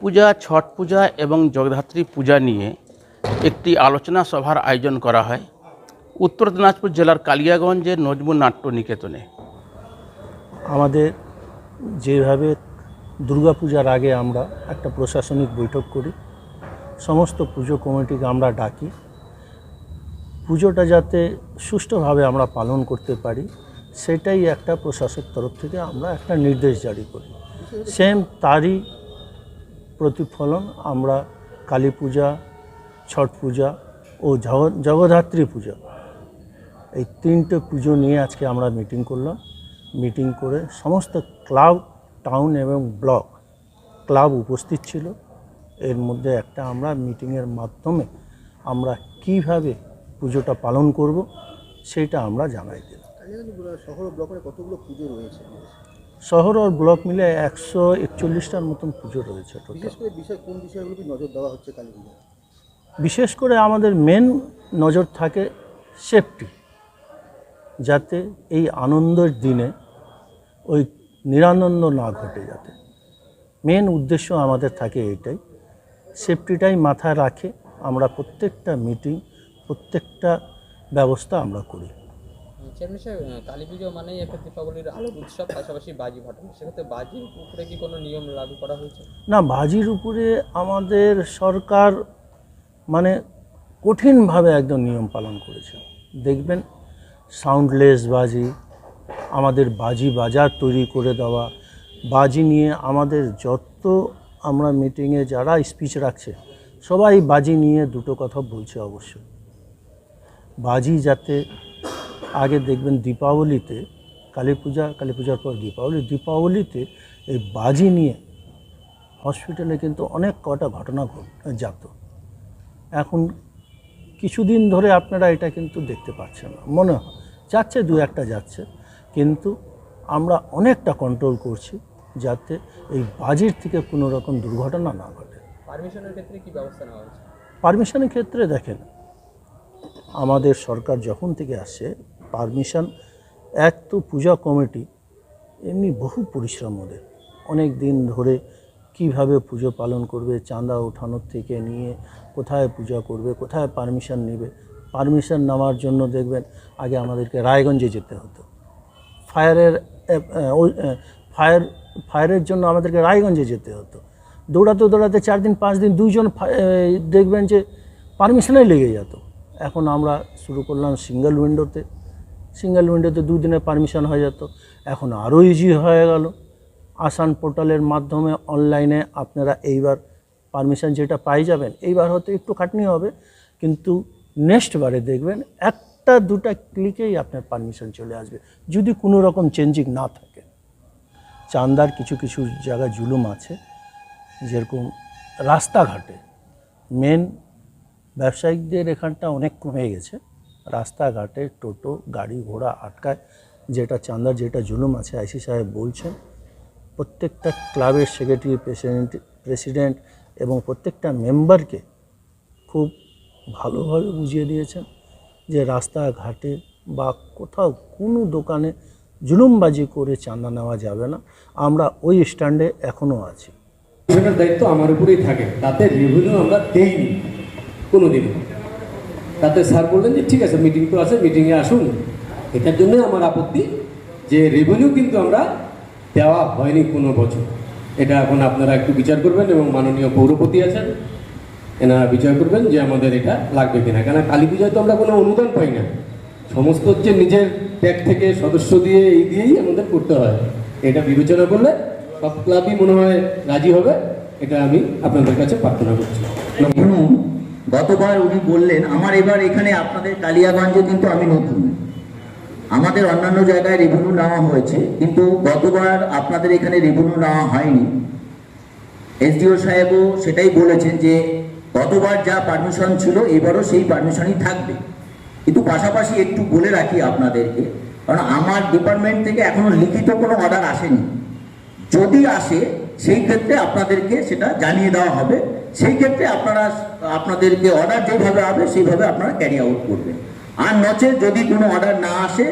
পূজা ছট পূজা এবং জগদ্ধাত্রী পূজা নিয়ে একটি আলোচনা সভার আয়োজন করা হয়। উত্তর দিনাজপুর জেলার কালিয়াগঞ্জের নজমুল নাট্য নিকেতনে আমাদের যেভাবে দুর্গাপূজার আগে আমরা একটা প্রশাসনিক বৈঠক করি সমস্ত পুজো কমিটিকে আমরা ডাকি। পুজোটা যাতে সুষ্ঠুভাবে আমরা পালন করতে পারি সেটাই একটা প্রশাসক তরফ থেকে আমরা একটা নির্দেশ জারি করি। সেম তারই প্রতিফলন, আমরা কালী পূজা, ছট পূজা ও জগ- জগদ্ধাত্রী পূজা। এই তিনটে পুজো নিয়ে আজকে আমরা মিটিং করলাম। মিটিং করে সমস্ত ক্লাব টাউন এবং ব্লক ক্লাব উপস্থিত ছিল। এর মধ্যে একটা আমরা মিটিংয়ের মাধ্যমে আমরা কীভাবে পুজোটা পালন করব, সেটা আমরা জানাই দিলাম। শহর ব্লকের কতগুলো পুজো রয়েছে? শহর আর ব্লক মিলে একশো একচল্লিশটার মতন পুজো রয়েছে বিশেষ করে বিষয় কোন বিষয়গুলোকে নজর দেওয়া হচ্ছে কালী বিশেষ করে আমাদের মেন নজর থাকে সেফটি যাতে এই আনন্দের দিনে ওই নিরানন্দ না ঘটে যাতে। মেন উদ্দেশ্য আমাদের থাকে এটাই সেফটিটাই মাথায় রাখে আমরা প্রত্যেকটা মিটিং প্রত্যেকটা ব্যবস্থা আমরা করি। চেয়ারম্যান সাহেব কালী পুজো মানেই একটা দীপাবলির আলোক উৎসব, পাশাপাশি বাজি ফাটানো। সেক্ষেত্রে বাজির উপরে কি কোনো নিয়ম লাগু করা হয়েছে? না, বাজির উপরে আমাদের সরকার মানে কঠিনভাবে একদম নিয়ম পালন করেছে। দেখবেন সাউন্ডলেস বাজি, আমাদের বাজি বাজার তৈরি করে দেওয়া, বাজি নিয়ে আমাদের যত আমরা মিটিংয়ে যারা স্পিচ রাখছে, সবাই বাজি নিয়ে দুটো কথা বলছে অবশ্যই বাজি যাতে আগে দেখবেন দীপাবলিতে কালী পূজা কালী পূজার পর দীপাবলি দীপাবলিতে এই বাজি নিয়ে হসপিটালে কিন্তু অনেক কটা ঘটনা ঘট- যেত এখন কিছুদিন ধরে আপনারা এটা কিন্তু দেখতে পাচ্ছেন না। মনে হয় যাচ্ছে দু একটা যাচ্ছে। কিন্তু আমরা অনেকটা কন্ট্রোল করছি যাতে এই বাজির থেকে কোনো রকম দুর্ঘটনা না ঘটে। পারমিশনের ক্ষেত্রে কি ব্যবস্থা নেওয়া হয়েছে? পারমিশনের ক্ষেত্রে দেখেন আমাদের সরকার যখন থেকে আসে পারমিশন, এক তো পূজা কমিটি, এমনি বহু পরিশ্রম ওদের। অনেক দিন ধরে কীভাবে পুজো পালন করবে, চাঁদা ওঠানোর থেকে নিয়ে কোথায় পূজা করবে, কোথায় পারমিশন নেবে। পারমিশন নেওয়ার জন্য দেখবেন আগে আমাদেরকে রায়গঞ্জে যেতে হতো। ফায়ারের ফায়ার, ফায়ারের জন্য আমাদেরকে রায়গঞ্জে যেতে হতো। দৌড়াতে দৌড়াতে চার দিন, পাঁচ দিন দুইজন দেখবেন যে পারমিশনে লেগে যেত। এখন আমরা শুরু করলাম সিঙ্গেল উইন্ডোতে সিঙ্গেল উইন্ডোতে দুদিনে পারমিশন হয়ে যেত। এখন আরও ইজি হয়ে গেল। আসান পোর্টালের মাধ্যমে অনলাইনে আপনারা এইবার পারমিশন যেটা পাই যাবেন, এইবার হয়তো একটু খাটনি হবে। কিন্তু নেক্সট বারে দেখবেন একটা, দুটা ক্লিকেই আপনার পারমিশন চলে আসবে। যদি কোনো রকম চেঞ্জিং না থাকে। চান্দার কিছু কিছু জায়গায় জুলুম আছে। যেরকম রাস্তাঘাটে মেন ব্যবসায়িকদের এখানটা অনেক কমে গেছে। রাস্তাঘাটে টোটো, গাড়ি ঘোড়া আটকায়। যেটা চান্দার যেটা জুলুম আছে, আইসি সাহেব বলছেন, প্রত্যেকটা ক্লাবের সেক্রেটারি প্রেসিডেন্ট প্রেসিডেন্ট এবং প্রত্যেকটা মেম্বারকে খুব ভালোভাবে বুঝিয়ে দিয়েছেন যে রাস্তাঘাটে বা কোথাও কোনো দোকানে জুলুমবাজি করে চাঁদা নেওয়া যাবে না। আমরা ওই স্ট্যান্ডে এখনও আছি। দায়িত্ব আমার উপরেই থাকে, তাতে রেভিনিউ আমরা দেইনি কোনো দিন তাতে স্যার বললেন যে, ঠিক আছে মিটিং তো আছে মিটিংয়ে আসুন। এটার জন্য আমার আপত্তি যে রেভিনিউ কিন্তু আমরা দেওয়া হয়নি কোনো বছর। এটা এখন আপনারা একটু বিচার করবেন এবং মাননীয় পৌরপতি আছেন, এনারা বিচার করবেন যে, আমাদের এটা লাগবে কিনা। কেন কালী পূজায় তো আমরা কোনো অনুদান পাই না। সমস্ত হচ্ছে নিজের ট্যাগ থেকে সদস্য দিয়ে এই দিয়েই আমাদের করতে হয়। এটা বিবেচনা করলে সব ক্লাবই মনে হয় রাজি হবে। এটা আমি আপনাদের কাছে প্রার্থনা করছি। গতবার উনি বললেন, আমার এবার এখানে আপনাদের কালিয়াগঞ্জে কিন্তু আমি নতুন। আমাদের অন্যান্য জায়গায় রেভিনিউ নেওয়া হয়েছে, কিন্তু গতবার আপনাদের এখানে রেভিনিউ নেওয়া হয়নি। এসডিও সাহেবও সেটাই বলেছেন যে, গতবার যা পারমিশন ছিল, এবারও সেই পারমিশনই থাকবে। কিন্তু পাশাপাশি একটু বলে রাখি আপনাদেরকে, কারণ আমার ডিপার্টমেন্ট থেকে এখনও লিখিত কোনো অর্ডার আসেনি। যদি আসে, সেই ক্ষেত্রে আপনাদেরকে সেটা জানিয়ে দেওয়া হবে। সেই ক্ষেত্রে আপনারা, আপনাদেরকে অর্ডার যেভাবে হবে, সেইভাবে আপনারা ক্যারি আউট করবেন। আর নচে যদি কোনো অর্ডার না আসে,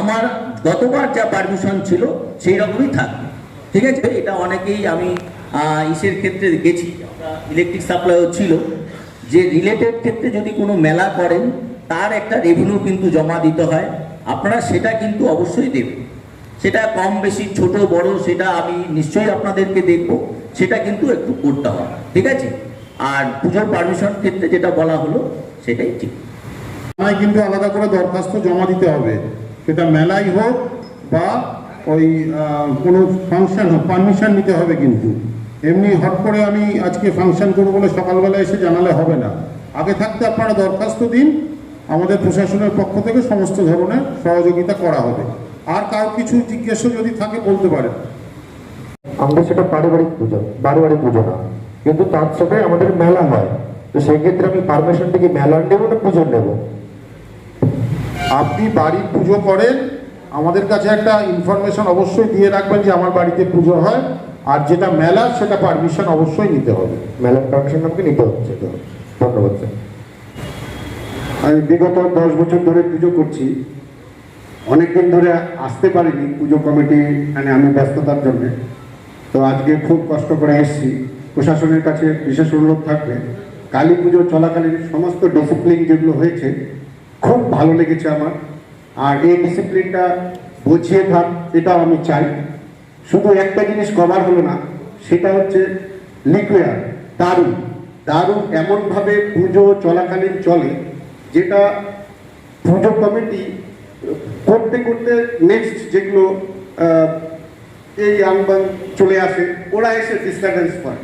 আমার গতবার যা পারমিশন ছিল সেই রকমই থাকবে। ঠিক আছে? এটা অনেকেই আমি ইসের ক্ষেত্রে গেছি ইলেকট্রিক সাপ্লাইও ছিল, যে রিলেটেড ক্ষেত্রে যদি কোনো মেলা করেন, তার একটা রেভিনিউ কিন্তু জমা দিতে হয়। আপনারা সেটা কিন্তু অবশ্যই দেবেন। সেটা কম বেশি, ছোট, বড়, সেটা আমি নিশ্চয়ই আপনাদেরকে দেখব। সেটা কিন্তু একটু করতে হবে, ঠিক আছে? আর পুজোর পারমিশন ক্ষেত্রে যেটা বলা হলো, সেটাই ঠিক। থানায় কিন্তু আলাদা করে দরখাস্ত জমা দিতে হবে। সেটা মেলাই হোক বা ওই কোনো ফাংশন হোক পারমিশন নিতে হবে কিন্তু। এমনি হট করে আমি আজকে ফাংশন করব বলে সকালবেলা এসে জানালে হবে না। আগে থাকতে আপনারা দরখাস্ত দিন, আমাদের প্রশাসনের পক্ষ থেকে সমস্ত ধরনের সহযোগিতা করা হবে। আর কার কিছু জিজ্ঞেস যদি থাকে বলতে পারেন। আমাদের সেটা পারিবারিক পুজো পারিবারিক পুজো না। কিন্তু তার সাথে আমাদের মেলা হয়। তো সেই ক্ষেত্রে আমি পারমিশন থেকে মেলা নেব না পুজো নেব? আপনি বাড়ির পুজো করেন আমাদের কাছে একটা ইনফরমেশন অবশ্যই দিয়ে রাখবেন যে আমার বাড়িতে পুজো হয় আর যেটা মেলা সেটা পারমিশন অবশ্যই নিতে হবে। মেলার পারমিশন আমাকে নিতে হচ্ছে। তো ধন্যবাদ স্যার। আমি বিগত দশ বছর ধরে পুজো করছি। অনেকদিন ধরে আসতে পারিনি পুজো কমিটি মানে আমি ব্যস্ততার জন্যে। তো আজকে খুব কষ্ট করে এসেছি। প্রশাসনের কাছে বিশেষ অনুরোধ থাকবে। কালী পুজো চলাকালীন সমস্ত ডিসিপ্লিন যেগুলো হয়েছে, খুব ভালো লেগেছে আমার। আর এই ডিসিপ্লিনটা বুঝিয়ে থাক এটাও আমি চাই। শুধু একটা জিনিস কভার হলো না, সেটা হচ্ছে লিকুয়ার দারু দারু এমনভাবে পুজো চলাকালীন চলে, যেটা পুজো কমিটি করতে করতে নেক্সট যেগুলো এই আনবান চলে আসে, ওরা এসে ডিস্টারবেন্স করে।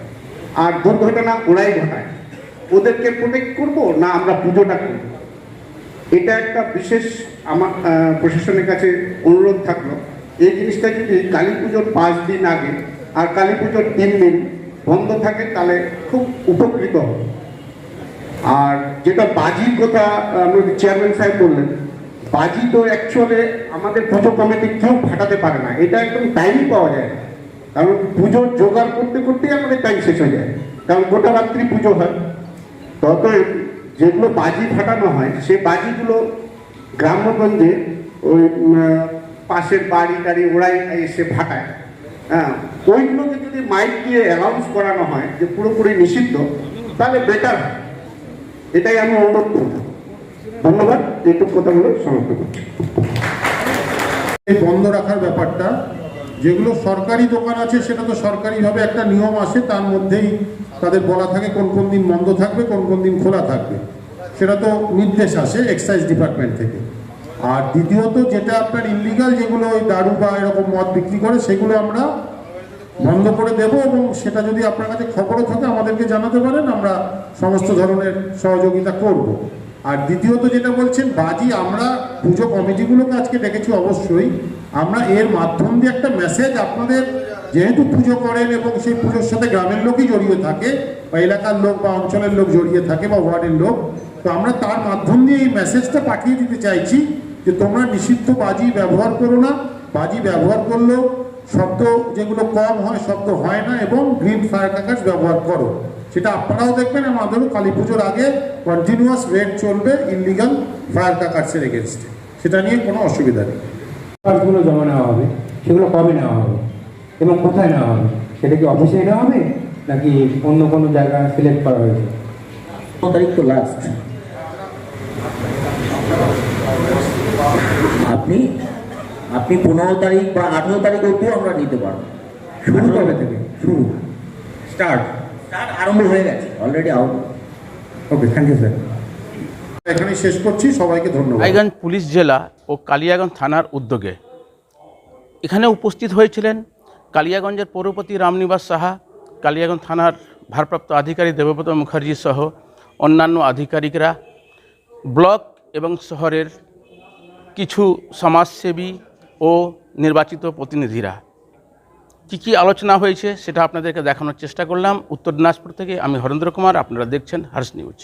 আর দুর্ঘটনা ওরাই ঘটায়। ওদেরকে প্রোটেক্ট করব না আমরা পুজোটা করব? এটা একটা বিশেষ আমার প্রশাসনের কাছে অনুরোধ থাকল। এই জিনিসটা যদি কালী পুজোর পাঁচ দিন আগে আর কালী পুজোর তিন দিন বন্ধ থাকে, তাহলে খুব উপকৃত হবে। আর যেটা বাজির কথা আমাদের চেয়ারম্যান সাহেব বললেন বাজি তো অ্যাকচুয়ালি আমাদের পুজো কমিটি কেউ ফাটাতে পারে না। এটা একদম টাইমই পাওয়া যায় কারণ পুজোর জোগাড় করতে করতেই আমাদের টাইম শেষ হয়ে যায়। কারণ গোটা রাত্রি পুজো হয়। তত যেগুলো বাজি ফাটানো হয়, সেই বাজিগুলো গ্রাম্যগঞ্জে ওই পাশের বাড়ি টাড়ি ওরাই এসে ফাটায়। হ্যাঁ ওইগুলোকে যদি মাইক দিয়ে অ্যানাউন্স করানো হয় যে পুরোপুরি নিষিদ্ধ, তাহলে বেটার এটাই আমি অনুরোধ করব। ধন্যবাদ, এইটুকু কথাগুলো সমাপ্ত করছি। বন্ধ রাখার ব্যাপারটা, যেগুলো সরকারি দোকান আছে, সেটা তো সরকারিভাবে একটা নিয়ম আসে, তার মধ্যেই তাদের বলা থাকে কোন কোন দিন বন্ধ থাকবে, কোন কোন দিন খোলা থাকবে। সেটা তো নির্দেশ আসে এক্সাইজ ডিপার্টমেন্ট থেকে। আর দ্বিতীয়ত, যেটা আপনার ইলিগাল যেগুলো ওই দারু বা এরকম মদ বিক্রি করে, সেগুলো আমরা বন্ধ করে দেব এবং সেটা যদি আপনার কাছে খবরও থাকে, আমাদেরকে জানাতে পারেন, আমরা সমস্ত ধরনের সহযোগিতা করব। আর দ্বিতীয়ত যেটা বলছেন, বাজি আমরা পুজো কমিটিগুলোকে আজকে ডেকেছি অবশ্যই। আমরা এর মাধ্যম দিয়ে একটা মেসেজ আপনাদের, যেহেতু পুজো করেন এবং সেই পুজোর সাথে গ্রামের লোকই জড়িয়ে থাকে, বা এলাকার লোক বা অঞ্চলের লোক জড়িয়ে থাকে বা ওয়ার্ডের লোক, তো আমরা তার মাধ্যম দিয়ে এই মেসেজটা পাঠিয়ে দিতে চাইছি যে তোমরা নিষিদ্ধ বাজি ব্যবহার করো না। বাজি ব্যবহার করলেও শব্দ যেগুলো কম হয়, শব্দ হয় না এবং গ্রিন ফায়ার ক্র্যাকার্স ব্যবহার করো। সেটা আপনারাও দেখবেন আমাদেরও কালী পুজোর আগে কন্টিনিউয়াস রেড চলবে ইলিগাল ফায়ার ক্র্যাকার্সের এগেনস্টে সেটা নিয়ে কোনো অসুবিধা নেই। কাজগুলো জমা নেওয়া হবে সেগুলো কবে নেওয়া হবে এবং কোথায় নেওয়া হবে সেটা কি অফিসে নেওয়া হবে নাকি অন্য কোনো জায়গা সিলেক্ট করা হয়েছে? তারিখ তো লাস্ট আপনি আপনি পনেরো তারিখ বা আঠেরো তারিখ অবধিও আমরা নিতে পারব। শুরু কবে থেকে? শুরু। স্টার্ট। তার আরম্ভ হয়ে গেছে already out okay thank you sir এখানে শেষ করছি, সবাইকে ধন্যবাদ। রায়গঞ্জ পুলিশ জেলা ও কালিয়াগঞ্জ থানার উদ্যোগে এখানে উপস্থিত হয়েছিলেন কালিয়াগঞ্জের পৌরপতি রামনিবাস সাহা, কালিয়াগঞ্জ থানার ভারপ্রাপ্ত আধিকারিক দেবব্রত মুখার্জি সহ অন্যান্য আধিকারিকরা, ব্লক এবং শহরের কিছু সমাজসেবী ও নির্বাচিত প্রতিনিধিরা। কী কি আলোচনা হয়েছে সেটা আপনাদেরকে দেখানোর চেষ্টা করলাম। উত্তর দিনাজপুর থেকে আমি হরেন্দ্র কুমার, আপনারা দেখছেন হার্স নিউজ।